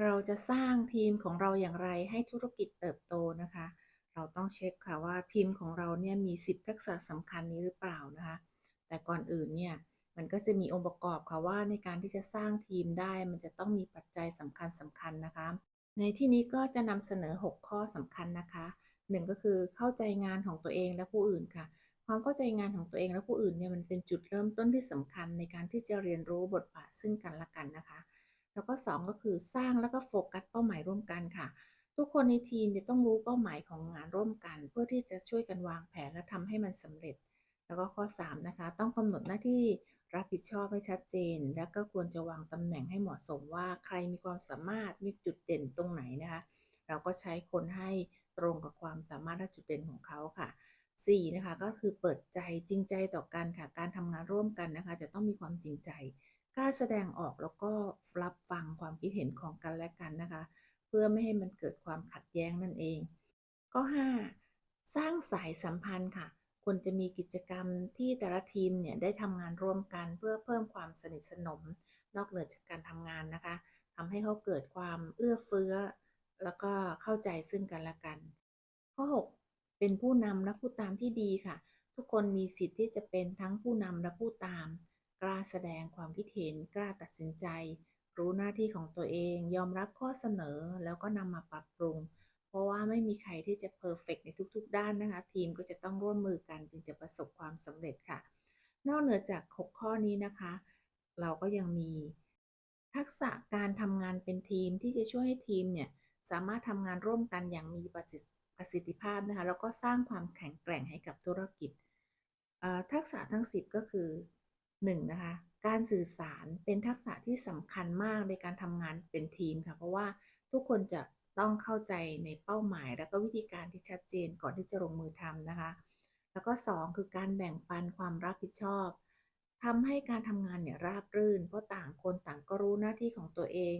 เราจะสร้างทีมของเราอย่างไรให้ธุรกิจเติบโตนะคะ เราต้องเช็คค่ะว่าทีมของเราเนี่ยมี 10 ทักษะสำคัญนี้หรือเปล่านะคะ แต่ก่อนอื่นเนี่ยมันก็จะมีองค์ประกอบค่ะว่าในการที่จะสร้างทีมได้มันจะต้องมีปัจจัยสำคัญสำคัญนะคะ ในที่นี้ก็จะนำเสนอ 6 ข้อสำคัญนะคะหนึ่งก็คือเข้าใจงานของตัวเองและผู้อื่นค่ะ ความเข้าใจงานของตัวเองและผู้อื่นเนี่ยมันเป็นจุดเริ่มต้นที่สำคัญในการที่จะเรียนรู้บทบาทซึ่งกันและกันนะคะ แล้วก็2ก็คือสร้างแล้วก็โฟกัสเป้าหมายร่วมกันค่ะ ทุกคนในทีมจะต้องรู้เป้าหมายของงานร่วมกัน เพื่อที่จะช่วยกันวางแผนและทำให้มันสำเร็จ แล้วก็ข้อ 3 นะคะ ต้องกำหนดหน้าที่รับผิดชอบให้ชัดเจน และก็ควรจะวางตำแหน่งให้เหมาะสมว่าใครมีความสามารถมีจุดเด่นตรงไหนนะคะ เราก็ใช้คนให้ตรงกับความสามารถและจุดเด่นของเขาค่ะ 4 นะคะก็คือเปิดใจจริงใจต่อกันค่ะ การทำงานร่วมกันนะคะ จะต้องมีความจริงใจ กล้าแสดงออกแล้วก็รับฟังความคิดเห็นของกันและกันนะคะ เพื่อไม่ให้มันเกิดความขัดแย้งนั่นเอง ก็ 5 สร้างสายสัมพันธ์ค่ะควรจะมีกิจกรรมที่แต่ละทีมเนี่ยได้ทำงานร่วมกันเพื่อเพิ่มความสนิทสนม นอกเหนือจากการทำงานนะคะทำให้เขาเกิดความเอื้อเฟื้อ แล้วก็เข้าใจซึ่งกันและกัน ข้อ 6 เป็นผู้นำและผู้ตามที่ดีค่ะ ทุกคนมีสิทธิ์ที่จะเป็นทั้งผู้นำและผู้ตาม กล้าแสดงความคิดเห็น กล้าตัดสินใจ รู้หน้าที่ของตัวเอง ยอมรับข้อเสนอ แล้วก็นำมาปรับปรุง เพราะว่าไม่มีใครที่จะเพอร์เฟกในทุกๆ ด้านนะคะ ทีมก็จะต้องร่วมมือกันจึงจะประสบความสำเร็จค่ะ นอกเหนือจาก 6 ข้อนี้นะคะ เราก็ยังมี ทักษะการทำงานเป็นทีมที่จะช่วยให้ทีมเนี่ยสามารถทำงานร่วมกันอย่างมีประสิทธิภาพนะคะแล้วก็สร้างความแข็งแกร่งให้กับธุรกิจ ทักษะทั้ง 10 ก็คือ 1 นนะคะการสื่อสารเป็นทักษะที่สำคัญมากในการทำงานเป็นทีมค่ะเพราะว่าทุกคนจะต้องเข้าใจในเป้าหมาย และก็วิธีการที่ชัดเจนก่อนที่จะลงมือทำนะคะ แล้วก็ 2 คือการแบ่งปันความรับผิดชอบทำให้การทำงานเนี่ยราบรื่น เพราะต่างคนต่างก็รู้หน้าที่ของตัวเอง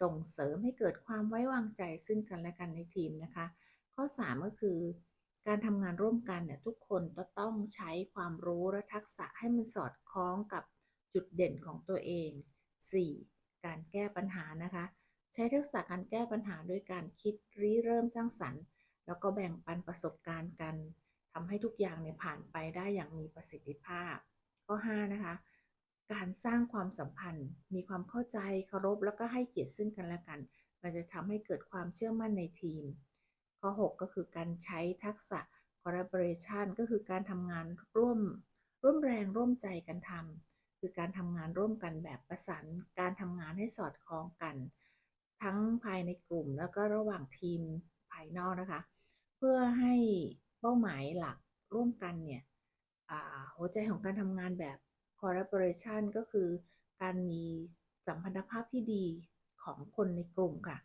ส่งเสริมให้เกิดความไว้วางใจซึ่งกันและกันในทีมนะคะ ข้อ 3 ก็คือ การทำงานร่วมกันเนี่ยทุกคนจะต้องใช้ความรู้และทักษะให้มันสอดคล้องกับจุดเด่นของตัวเอง 4. การแก้ปัญหานะคะ ใช้ทักษะการแก้ปัญหาด้วยการคิดริเริ่มสร้างสรรค์ แล้วก็แบ่งปันประสบการณ์กันทำให้ทุกอย่างเนี่ยผ่านไปได้อย่างมีประสิทธิภาพ ข้อ 5 นะคะ การสร้างความสัมพันธ์ มีความเข้าใจเคารพแล้วก็ให้เกียรติซึ่งกันและกัน มันจะทำให้เกิดความเชื่อมั่นในทีม ข้อ 6 ก็คือการใช้ทักษะ collaboration ก็คือการทำงานร่วมร่วมแรงร่วมใจกันทำคือการทำงานร่วมกันแบบประสานการทำงานให้สอดคล้องกัน ทั้งภายในกลุ่มแล้วก็ระหว่างทีมภายนอกนะคะ เพื่อให้เป้าหมายหลักร่วมกันเนี่ยหัวใจของการทำงานแบบ collaboration ก็คือการมีสัมพันธภาพที่ดีของคนในกลุ่มค่ะ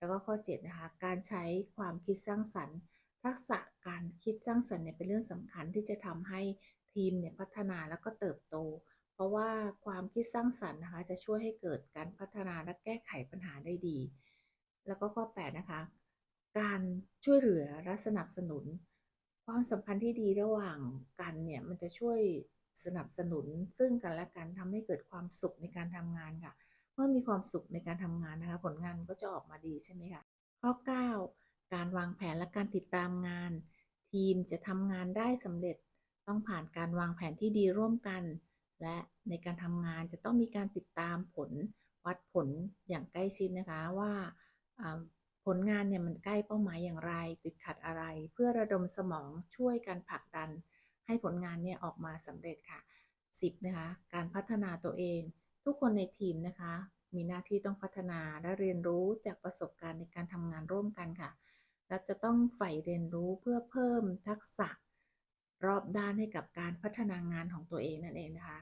แล้วก็ข้อ7นะคะการใช้ความคิดสร้างสรรค์ ทักษะการคิดสร้างสรรค์เนี่ยเป็นเรื่องสำคัญที่จะทำให้ทีมเนี่ยพัฒนาแล้วก็เติบโต เพราะว่าความคิดสร้างสรรค์นะคะ จะช่วยให้เกิดการพัฒนาและแก้ไขปัญหาได้ดี แล้วก็ข้อ8นะคะการช่วยเหลือและสนับสนุน ความสัมพันธ์ที่ดีระหว่างกันเนี่ยมันจะช่วยสนับสนุนซึ่งกันและกันทำให้เกิดความสุขในการทำงานค่ะ มื่อมีความสุขในการทำงานนะคะ ผลงานก็จะออกมาดีใช่ไหมคะข้อ 9 การวางแผนและการติดตามงาน ทีมจะทำงานได้สำเร็จ ต้องผ่านการวางแผนที่ดีร่วมกัน และในการทำงานจะต้องมีการติดตามผล วัดผลอย่างใกล้ชิดนะคะว่าผลงานเนี่ยมันใกล้เป้าหมายอย่างไร ติดขัดอะไร เพื่อระดมสมองช่วยกันผลักดัน ให้ผลงานเนี่ยออกมาสำเร็จค่ะ 10 นะคะ การพัฒนาตัวเอง ทุกคนในทีมนะคะ มีหน้าที่ต้องพัฒนาและเรียนรู้จากประสบการณ์ในการทำงานร่วมกันค่ะ และจะต้องใฝ่เรียนรู้เพื่อเพิ่มทักษะรอบด้านให้กับการพัฒนางานของตัวเองนั่นเองนะคะ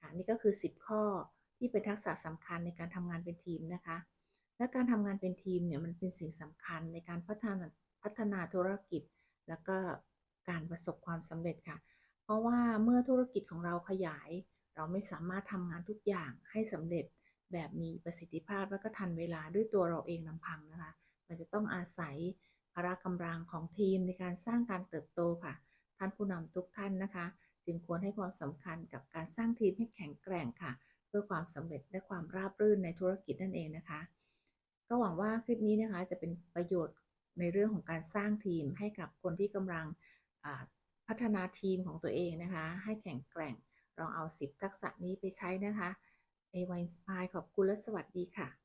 อันนี้ก็คือ 10 ข้อที่เป็นทักษะสำคัญในการทำงานเป็นทีมนะคะ และการทำงานเป็นทีมเนี่ยมันเป็นสิ่งสำคัญในการพัฒนาพัฒนาธุรกิจ แล้วก็การประสบความสำเร็จค่ะ เพราะว่าเมื่อธุรกิจของเราขยาย เราไม่สามารถทำงานทุกอย่างให้สำเร็จแบบมีประสิทธิภาพและก็ทันเวลาด้วยตัวเราเองลำพังนะคะ มันจะต้องอาศัยพละกำลังของทีมในการสร้างการเติบโตค่ะ ท่านผู้นำทุกท่านนะคะ จึงควรให้ความสำคัญกับการสร้างทีมให้แข็งแกร่งค่ะ เพื่อความสำเร็จและความราบรื่นในธุรกิจนั่นเองนะคะ ก็หวังว่าคลิปนี้นะคะจะเป็นประโยชน์ในเรื่องของการสร้างทีมให้กับคนที่กำลังพัฒนาทีมของตัวเองนะคะ ให้แข็งแกร่ง ลองเอา 10 ทักษะนี้ไปใช้นะคะเอวายสปายขอบคุณและสวัสดีค่ะ